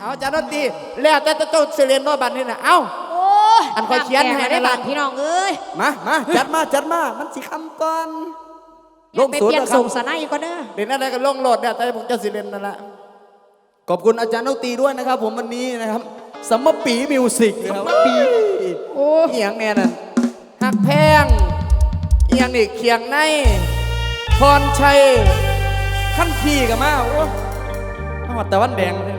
เอาจานดนตรีแล้วแต่เจ้าเสเรียนน้อยบันนี่นะเอ้า โอ้ยอันค่อยเขียนให้ได้นั่นล่ะ บาทพี่น้องเอ้ยมามาจัดมาจัดมา มันสิคำก่อนลงไปศูนเปลี่ยย์นนะครัส่บงสนายอีกก็เด้อเรียนอะไรก็ลงโหลดเนี่ยแต่ผมจะเสเรียนนั่นแหละขอบคุณอาจารย์นกตีด้วยนะครับ ผมวันนี้นะครับสัมมปีมิวสิกนะครับปีโอ้เหียงแน่น่ะหักแพงเอียงนี่เคียงในพรชัยขั้นขี่กันมาโอ้มาหอดแต่วันแดงเลย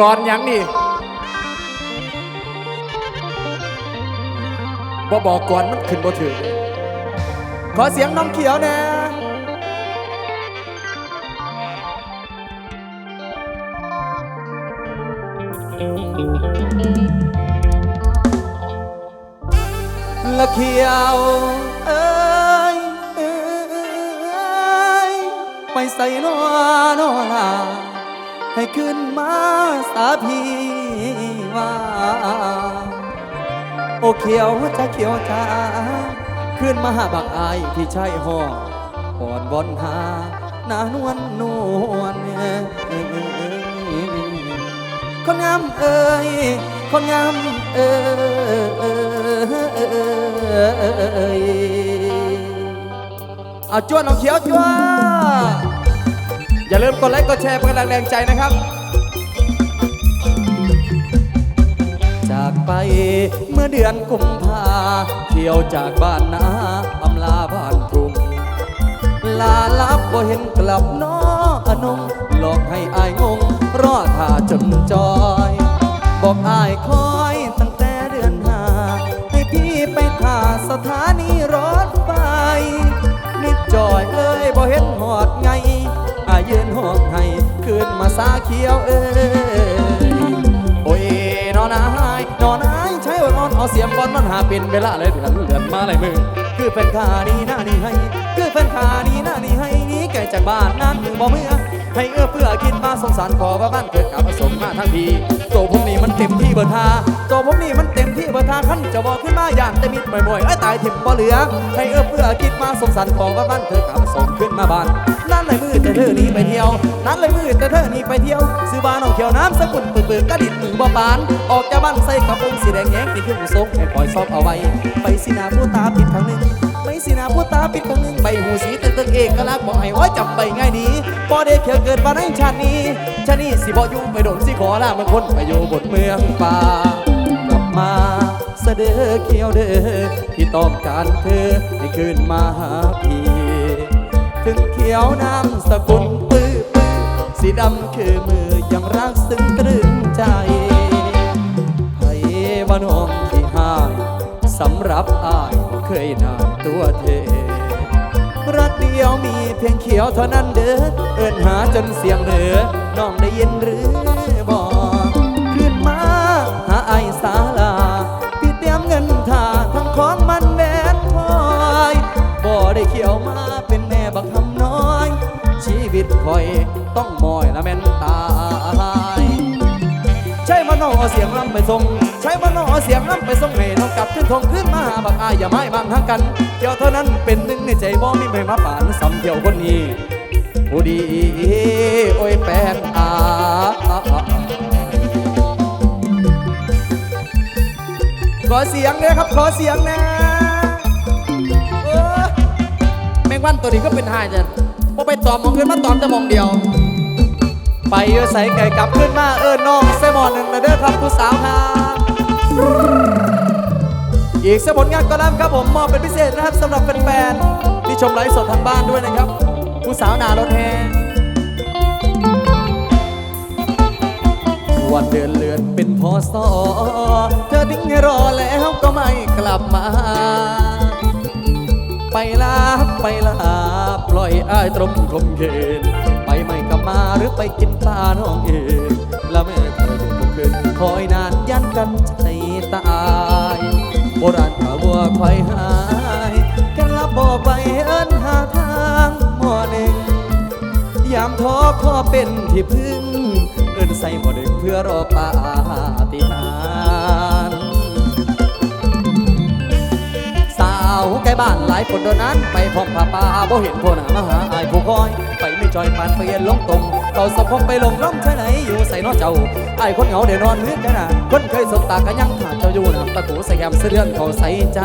ก่อนยังนี่บ่บอกก่อนมันขึ้นบ่ถึงขอเสียงน้องเขียวนะละเขียวเอ้ยเอ้ยไปใส่นอนอลา ให้ขึ้นมาสาพีว่าโอเขียวจะเขียวจ้าขึ้นมาหาบักอายที่ใช่ห้องก่อนบอนหาหนานวลนวลคนงามเอ้ยคนงามเอ้ยเอาจวนเอาเขียวจ้วน อย่าลืมกดไลค์กดแชร์เป็นกำลังแรงใจนะครับ จากไปเมื่อเดือนกุมภาเที่ยวจากบ้านนาอำลาบ้านกรุงลาลับบ่เห็นกลับน้ออนงหลอกให้อายงง รอท่าจนจอย บอกอายคอยตั้งแต่เดือนหา ให้พี่ไปท่าสถานีรถไฟนิดจอยเอ้ยบ่เห็นหอดง สาเขียวเอ้ยโอ้ยนอนอายนอนอายใช้วันนอนเอาเสียมบอนมันหาเป็นเวลาเลยเดือนเดือนมาเลยมือคือเป็นขาดีหน้านี่ให้ คือเป็นขาดีหน้านี่ให้นี้แก่จากบ้านนั้นถึงบ่เมื่อ ให้เอื้อเพื่อกินมาสงสารขอว่าบ้านเกิดกับผสมมาทั้งทีโตพวกนี้มันเต็มที่เบิดทาโตพวกนี้มันเต็มที่เบิดทาขั้นจะบอกขึ้นมาอย่างแต่มิดบ่อยๆไอ้ตายถิ่มบ่เหลือ ให้เอื้อเพื่อกินมาสงสารขอว่าบ้านเกิดกับผสมขึ้นมาบ้านนั่นเลยมือแต่เธอหนี้ไปเที่ยวนั่นเลยมือแต่เธอนี้ไปเที่ยวซื้อบ้านเอาเขียวน้ำสกุลปืนปืนกระดิ่งมือบ่ปาน ออกจากบ้านใส่กระโปรงสีแดงแย้งติดขึ้นทรงให้ปล่อยซอบเอาไว้ ไปสินาผู้ตาปิดทางหนึ่งไปสินาผู้ตาปิดทางหนึ่งใบหูสีตึงตึงเอกลักษณ์บอกให้ว่าจำใบง่ายดีพอได้เขียวกิดมาในชาตินี้ชาตินี้สิบ่อยู่ไปโดนสิขอลาเมืองคนไปอยู่บนเมืองป่ากลับมาเสดอเขียวเด้อที่ต้องการเธอให้คืนมาหาพี่ถึงเขียวน้ำสกุลปื้อปื้อสีดำคือมือยังรักซึ้งตรึงใจไผว่าน้องที่หายสำหรับอายบ่เคยนานตัวเท รักเดียวมีเพียงเขียวเท่านั้นเด้อเอิ้นหาจนเสียงเหลือน้องได้ยินหรือบอกขึ้นมาหาไอสาลาพี่เตรียมเงินทาทั้งของมันแหวนพลอยบ่ได้เขียวมาเป็นแม่บักคำน้อย ชีวิตคอยต้องมอยละแม่นตา เอเสียงลำไปส่งใช่มันเอเสียงลำไปส่งให้น้องกลับขึ้นทงขึ้นมาหาบักอายอย่าไม่บางทางกันเที่ยวเท่านั้นเป็นหนึ่งในใจบ่มีไม่มาป่านสำเที่ยวคนนี้ผู้ดีโอ้ยแปนอาขอเสียงเลยครับขอเสียงนะเออแมงวันตัวนี้ก็เป็นหายจ้ะพอไปตอมมองขึ้นมาตอมจะมองเดียว ไปเอใส่ไก่กลับขึ้นมาเอิญน้องเซมอนหนึ่งนะเด้อครับผู้สาวครับอีกสักผลงานก็แล้วครับผมมอบเป็นพิเศษนะครับสำหรับแฟนๆที่ชมไลฟ์สดทางบ้านด้วยนะครับ ผู้สาวหนารถแฮวันเดือนเลือนเป็นพอสอเธอทิ้งให้รอแล้วก็ไม่กลับมา ไปลาไปลาปล่อยอ้ายตรมคมเขิน มาหรือไปกินปลาน้องเอ๋ยแล้วแม่เธออยู่ทุกคืนคอยนานยันกันใจตายโบราณข่าววัวควายหายกันลับบอกไปเอิ้นหาทางหมอหนึ่งยามท้อขอเป็นที่พึ่ง เอิ้นใส่หมอหนึ่งเพื่อรอปาฏิหาริย์สาวใกล้บ้านหลายคนโดนนั้น ไปพร้อมผ้าป่าบ่เห็นคนหามาหาอายผู้คอย จอยปานเปลี่ยนลงตรงเขาสะพกไปลงร่มใช่ไหนอยู่ใส่นอเจ้าไอ้ายคนเหงาเดี๋ยวนอนเลือกันนะคนเคยสบตากันยังขาดเจ้าอยู่น้ำตะกูใส่แกมเสื้อเลือนเขาใส่ใจ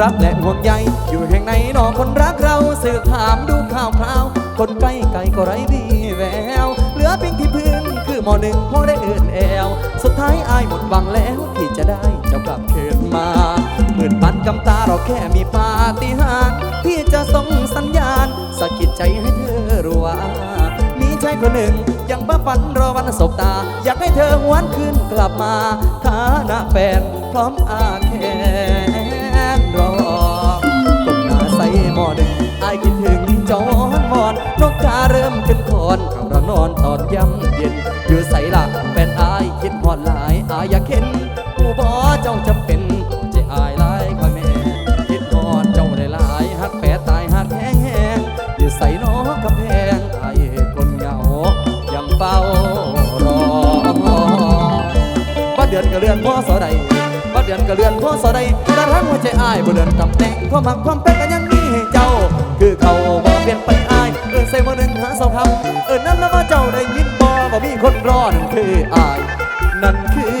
รักและห่วงใยอยู่แห่งไหนหนอคนรักเราสืบถามดูข่าวคราว คนใกล้ไกลก็ไร้วี่แวว เหลือเพียงที่พึ่งคือหมอหนึ่งพอได้อื่นแอว สุดท้ายอายหมดหวังแล้วที่จะได้เจ้ากลับคืนมา มื่นปันกำตาเราแค่มีปาฏิหาริย์ที่จะส่งสัญญาณสะกิดใจให้เธอรู้ว่า มีชายคนหนึ่งยังบ้าฝันรอวันสบตา อยากให้เธอหวนคืนกลับมาฐานะแฟนพร้อมอาแคนรอตกหน้าใส่หมอดึงอายคิดถึงจอนมอนนกกาเริ่มขึ้นคอนเขาเรานอนตอนย่ำเย็น อยู่ใส่ละแฟนอายคิดหอดหลายอายอยากเห็นผู้บอเจ้าจะเป็น ก็เรือนพ่อสอใดบ้านเดือนก็เรือนพ่อสอใดกระทั่งหัวใจอ้ายบ่เดือนตำแหน่งความหักความเป็นก็ยังมีให้เจ้า คือเขาบ่เปลี่ยนไปอ้ายเออใส่บ่หนึ่งหาสองคำเออนั่นแล้วว่าเจ้าได้ยินบ่บ่มีคนรอนั่นคืออ้ายนั่นคือ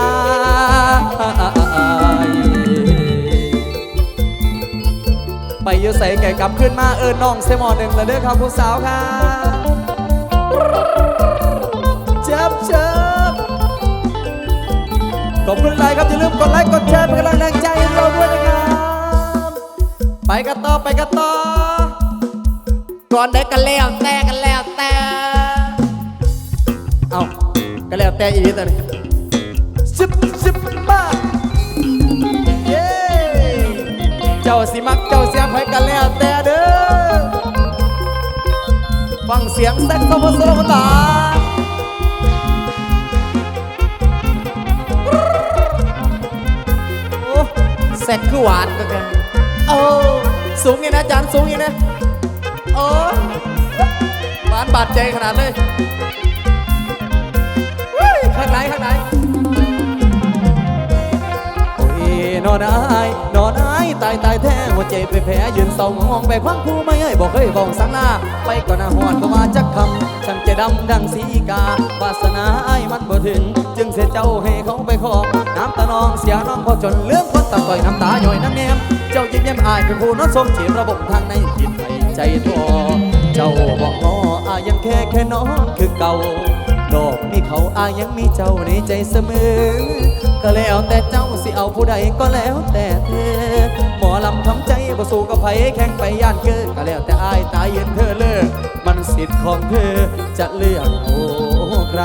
อ้ายไปอยู่ใส่แก่กลับขึ้นมาเอินน้องเซมอหนึ่งแล้วเด้อครับผู้สาวครับเจ็บเจ็บ ขอบคุณไลค์ครับอย่าลืมกดไลค์กดแชร์เป็นกำลังแรงใจให้เราด้วยนะครับ ไปกันต่อไปกันต่อก่อนได้กันแล้วแต่กันแล้วแต่เอาก็แล้วแต่อีกแต่นี่สิบสิบบ้าเย้เจ้าสิมักเจ้าเสียงไปกันแล้วแต่เด้อฟังเสียงแซกโซโฟนโซโลตาโอ้ แซกคือหวานกันกันโอ้สูงอีกนะจารย์สูงอีกนะโอ้หวานบาดใจขนาดเลยข้างไหนข้างไหนโอ้ยนอนอายนอนอายตายตายแท้หัวใจไปแผลยืนเศร้ามองไปควังผู้ไม่ให้บอกเคยบอกสังหน้าไปก่อนหน้าหอนก็มาจักคำฉันจะดำดังสีกาวาสนาอายมันบ่ถึง จึงเสียเจ้าให้เขาไปขอ น้ำตาน้องเสียน้องพอจนเลื่อมคนตะก่อยน้ำตาหย่อยน้ำแนมเจ้ายิ้มแย้มอายเป็นผู้น้อนทรงจีระบบทางในจิตใจใจตัวเจ้าบอกงออายยังแค่แค่น้อนคือเก่าดอกมีเขาอายังมีเจ้าในใจเสมอ ก็แล้วแต่เจ้าสิเอาผู้ใดก็แล้วแต่เธอ หมอลำทำใจบ่สู้กับไผแข่งไปย่านเกินก็แล้วแต่อายตายเยืนเธอเลิก มันสิทธิ์ของเธอจะเลือกโอ้ใคร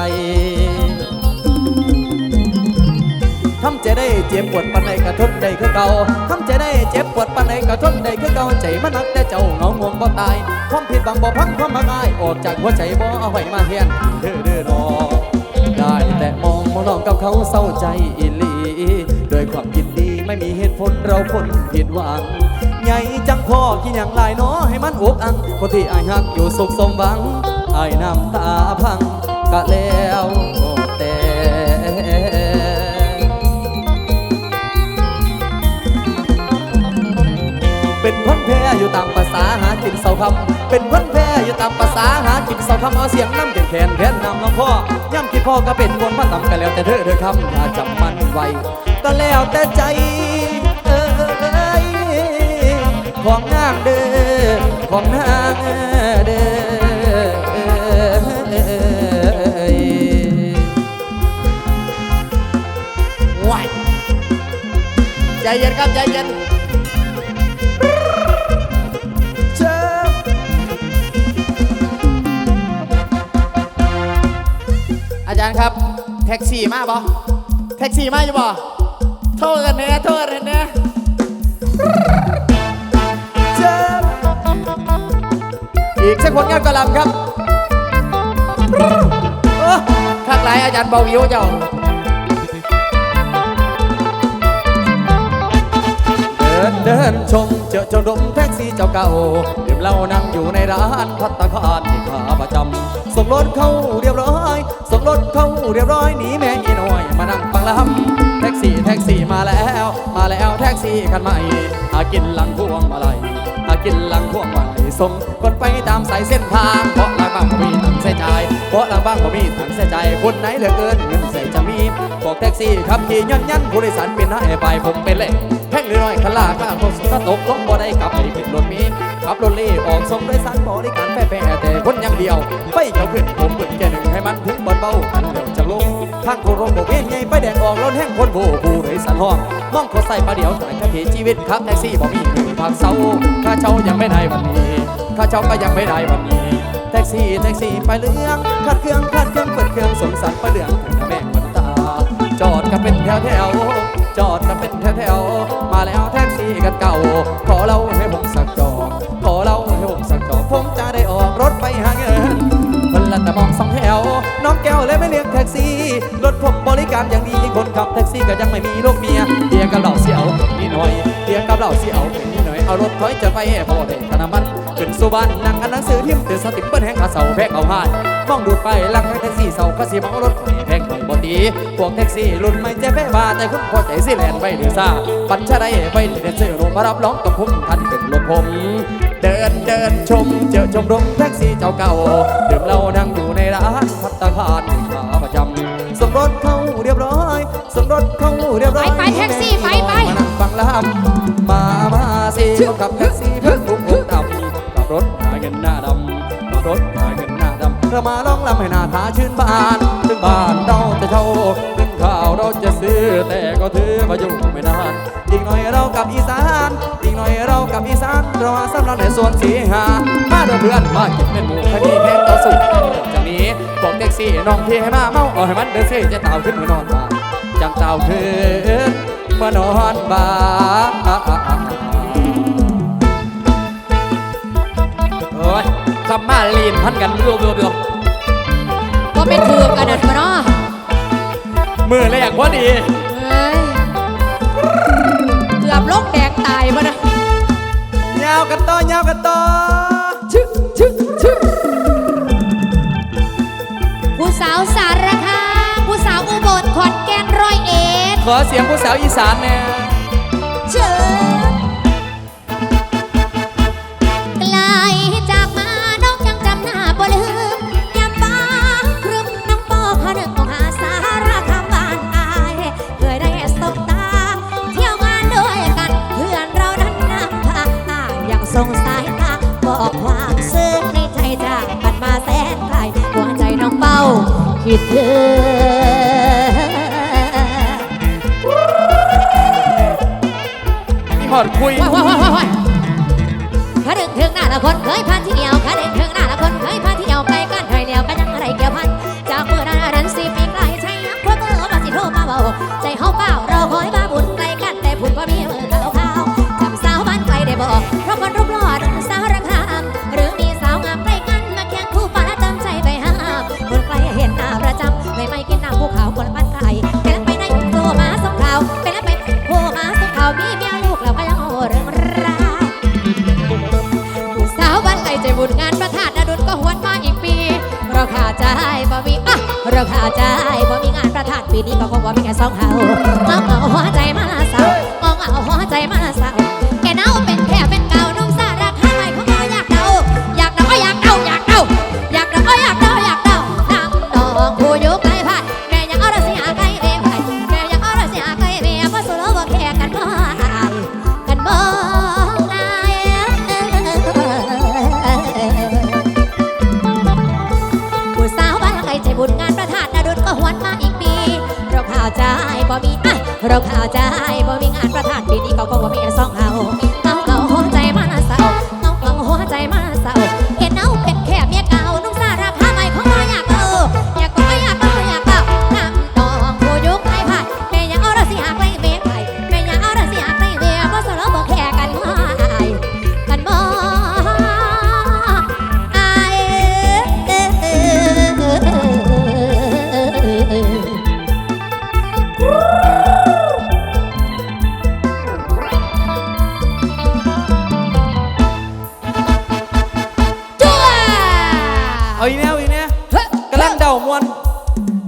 ทำใจได้เจ็บปวดปานใดกระทนได้คือเก่าทำใจได้เจ็บปวดปานใดกระทนได้คือเก่าใจมันนักแต่เจ้าเงาห่วงบ่ตาย ความผิดบังบ่พังความมักอายออกจากหัวใจบ่เอาไว้มาเฮียนเด้อเด้อรอได้แต่มองมองน้องกับเขาเศร้าใจอีหลีโดวยความยินดีไม่มีเหตุผลเราคนผิดหวังใหญ่จังพ่อกินอย่างไรนาะให้มันอกอังคนที่อายหักอยู่สุขสมหวังอายน้ำตาพังกะแล้วามภาษาหากินเสาคำเป็นคนแพ้อยู่ตามภาษาหากินเสาคำเอาเสียงน้ำเด็ดแขนแขนนำน้องพ่อย่ำคิดพ่อก็เป็นวนมาต่ำกันแล้วแต่เธอเธอคำอย่าจับมันไว้ก็แล้วแต่ใจเอ้ยของนางเด้อของนางเด้อว้ายใจเย็นครับใจเย็น จารย์ครับ แท็กซี่มาบ่แท็กซี่มาอยู่บ่โทษกันแน่โทษกันแน่เจ้าอีกสักผลงานกระลำครับโอ้ข้างไหนอาจารย์เบาวิวเจ้าเดินเดินชมเจอเจาดมแท็กซี่เจ้าเก่าดื่มเหล้านั่งอยู่ในร้านพัตตาคารที่ขาประจำส่งรถเข้าเรียบร้อย รถเขาเรียบร้อยหนีแม่ยีน้อยมานั่งฟังลำแท็กซี่แท็กซี่มาแล้ว มาแล้วแท็กซี่คันใหม่หากินหลังพวงมาลัยหากินหลังพวงมาลัยส่งคนไปตามสายเส้นทางเพราะลางบ้างบ่มีตังค์ใส่ใจเพราะลางบ้างบ่มีตังค์ใส่ใจคนไหนเหลือเกินเงินใส่จะมีบอกแท็กซี่ขับขี่ย้อนยันผู้โดยสารเป็นหน้าไปผมเป็นเล่ แพงหรือน้อยขลาก้าคนสุดตกลงบ่ได้กลับไปขึ้นรถมีขับรถเล่ออกส่งโดยสารบริการแฟ่ๆแต่คนอย่างเดียวไปเจ้าขึ้นผมเปิดแค่หนึ่งให้มันถึงบนเบาอันเดียวจะลงทางโครงบอกเว้นไงไปแดงออกรถแห้งคนโบผู้โดยสารห้องมองเขาใส่ประเดียวแต่กะเทชีวิตครับแท็กซี่บ่มีหนึ่งพักเศร้าค่าเช่ายังไม่ได้วันนี้ค่าเช่าก็ยังไม่ได้วันนี้แท็กซี่แท็กซี่ไปเรื่องขัดเครื่องขัดเครื่องเปิดเครื่องสงสารไปเรื่องถึงแม่ เป็นแถวแถวจอดกันเป็นแถวแถวๆมาแล้วแท็กซี่กันเก่า ขอเล่าให้ผมสักจอขอเล่าให้ผมสักจอผมจะได้ออกรถไปหาเงินคนละแต่มองสองแถว น้องแก้วเลยไม่เรียกแท็กซี่ รถผมบริการอย่างดีคนขับแท็กซี่ก็ยังไม่มีลูกเมียเดียกับเหล่าเสียวเป็นนิดหน่อยเดียกับเหล่าเสียวเป็นนิดหน่อยเอารถถอยจะไปให้พอได้ธนมันขึ้นสุบันนั่งอ่านหนังสือทิมตื่นสติเปิ้ลแห้งขาเสาแพกเอาหายมองดูไปลังแท็กซี่เสาก็สีมองรถแพงหน่อยบ ดี พวกแท็กซี่รุ่นใหม่เจ๊แพ้บาแต่คุณพอใจสิแลนไปหรือซ่าปัญชาได้ไปเดนเซอร์ลงมารับร้องกับผมทันเป็นรถผม เดินเดินชม เจอชมรมแท็กซี่เจ้าเก่าดื่มเหล้านั่งอยู่ในร้านพัตตาคารขาประจำสมรถเข้าเรียบร้อย สมรถเข้าเรียบร้อยไปไปแท็กซี่ไปไปมานั่งฟังลำมามาสิคนขับแท็กซี่เพิ่งบุกบุกดำขับรถหาเงินหน้าดำขับรถหา ถ้าดำเรามาร้องลำให้หน้าทาชื่นบานถึงบ้านเราจะเช่าถึงข้าวเราจะซื้อแต่ก็ถือมาอยู่ไม่นานอีกหน่อยเรากับอีสานอีกหน่อยเรากับอีสานเรามาสำรับในส่วนสีหามาเดินเพื่อนมาเก็บเป็นหมูคดีเพลงต่อสู้จากนี้บอกแท็กซี่น้องพี่ให้มาเมาเอาให้มันเดินเซ่จะเต่าขึ้นมานอนบ้านจังเต่าขึ้นมานอนบ้าน ยคำมาลีนพันกันรวบรวบรวบก็เป็นถือกันนั่นมาเนาะมือแรกพอดีเฮ้ยเกือบลกแดงตายมานะยาวกันต่อยาวกันต่อชึชึชึผู้สาวสารคามผู้สาวอุบลขอนแก่นร้อยเอ็ดขอเสียงผู้สาวอีสานเนี่ยเชิญ เราข่าวใจบ่มีอะเราข่าวใจบ่มีงานประทานปีนี้ก็คงว่ามีสองเฮา ก่น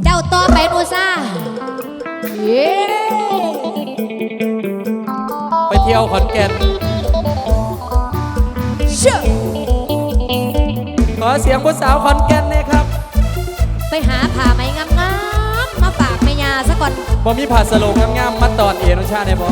เจ้าตัวไปนูซ่าเย้ไปเที่ยวขอนแก่นเชื่อขอเสียงผู้สาวขอนแก่นเนี่ยครับ ไปหาผ่าไม้งามๆมาฝากแม่ยาซะก่อนบ่มีผ่าสโลงงามๆมาตอนเอนุชาเนี่ยบ่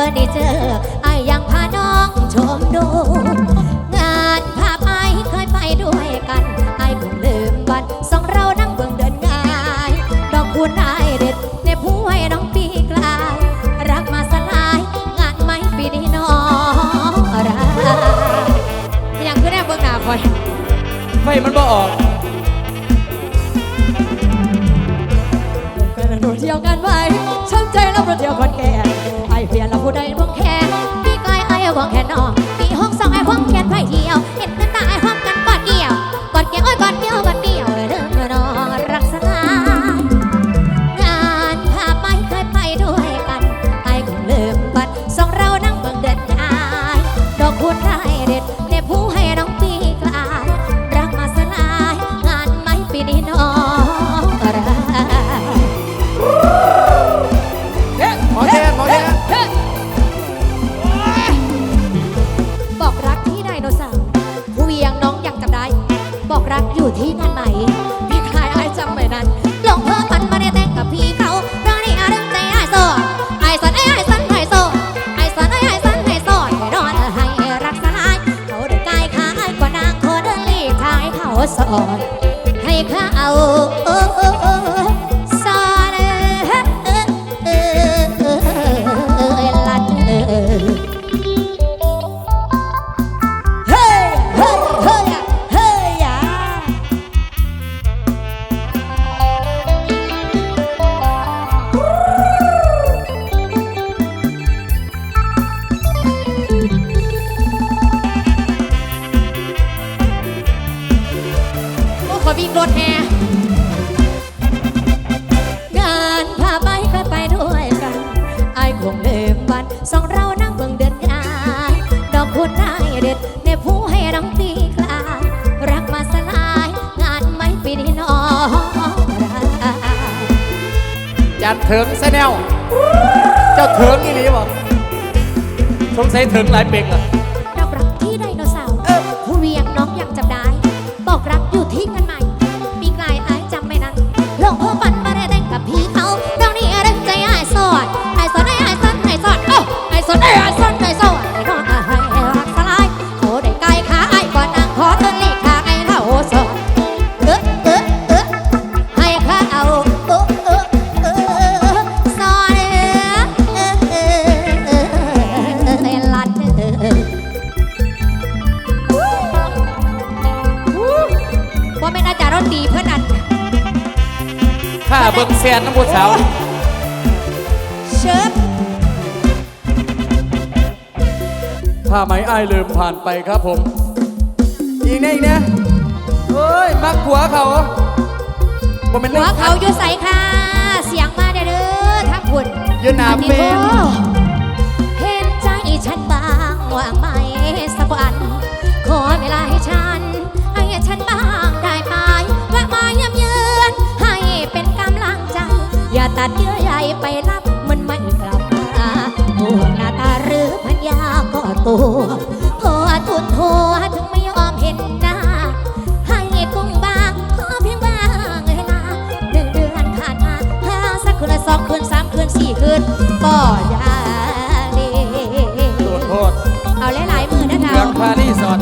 ฟอร์นิเจอร์ไอยังพาน้องชมดู งานภาพไอเคยไปด้วยกันไอเพิ่งลืมบัตรสองเรานั่งเบื้องเดินงายดอกคูณไอเด็ดในผู้ให้น้องปีกลายรักมาสลายงานไม่ปีนี้น้องรักยังคือแน่เบื้องหน้าคอยไฟมันบ่ออกเที่ยวกันไปช้ำใจแล้วเราเดี่ยวคนแก่ ถึงหลายเปกเหรอดอกรักที่ไดโนเสาร์เวียงน้องยังจำได้ บอกรักอยู่ที่กันใหม่าไม้อ้ายลืมผ่านไปครับผม อีกแน่อีกแน่เฮ้ย มักหัวเขาบ่เป็นหัวองเขาอยู่ใสค่ะ เสียงมาได้เด้อทักงคุณยืนหนาเป็นเห็นใจฉันบ้างว่างไหมสักวัน ขอเวลาให้ฉัน ให้ฉันบ้างได้ไหมและมาเยี่ยมเยือนให้เป็นกำลังใจ อย่าตัดเยื่อใหญ่ไปรับ ปูพอทุดโทถึงไม่ยอมเห็นหน้า ให้กุ้งบางขอเพียงบางเอ้ยนะหนึ่งเดือนผ่านมาห้าสักคืนสองคืนสามคืนสี่คืนก็ยาดีโดนโทษเอาหลายๆมือนะเราเมืองพารีสอด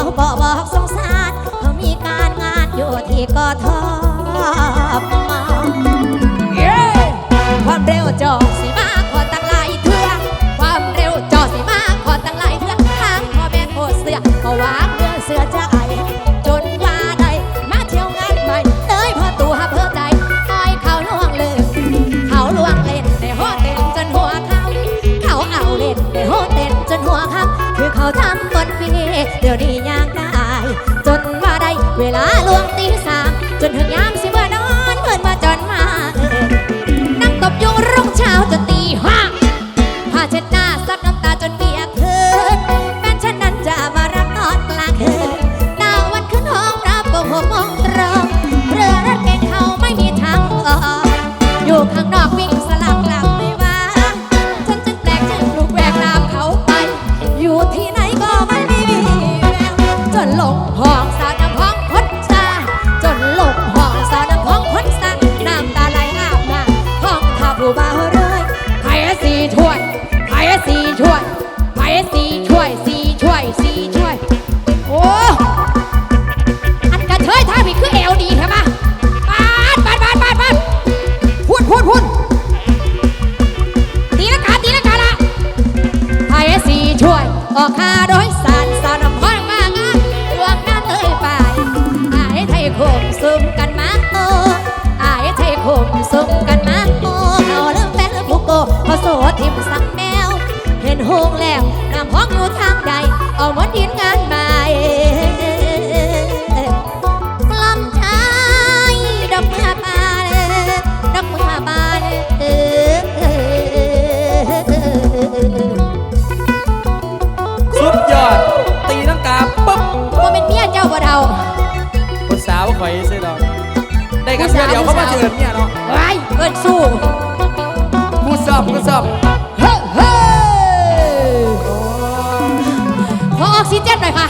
เขากบอกสงสารเขามีการงานอยู่ที่กทมความเร็วจอกสิมาก กันมากโตอ้ยใช่คมส่งกันมากโตเอาเริ่มแฟนผู้โกพอโสดทิมสักแนว เห็นโฮงแล้ว เดี๋ยวเขามาเจอเนี่ยเนาะไปเอิ้นสู้ผู้สอบผู้สอบเฮ้เฮ้ขอออกซิเจนหน่อยค่ะ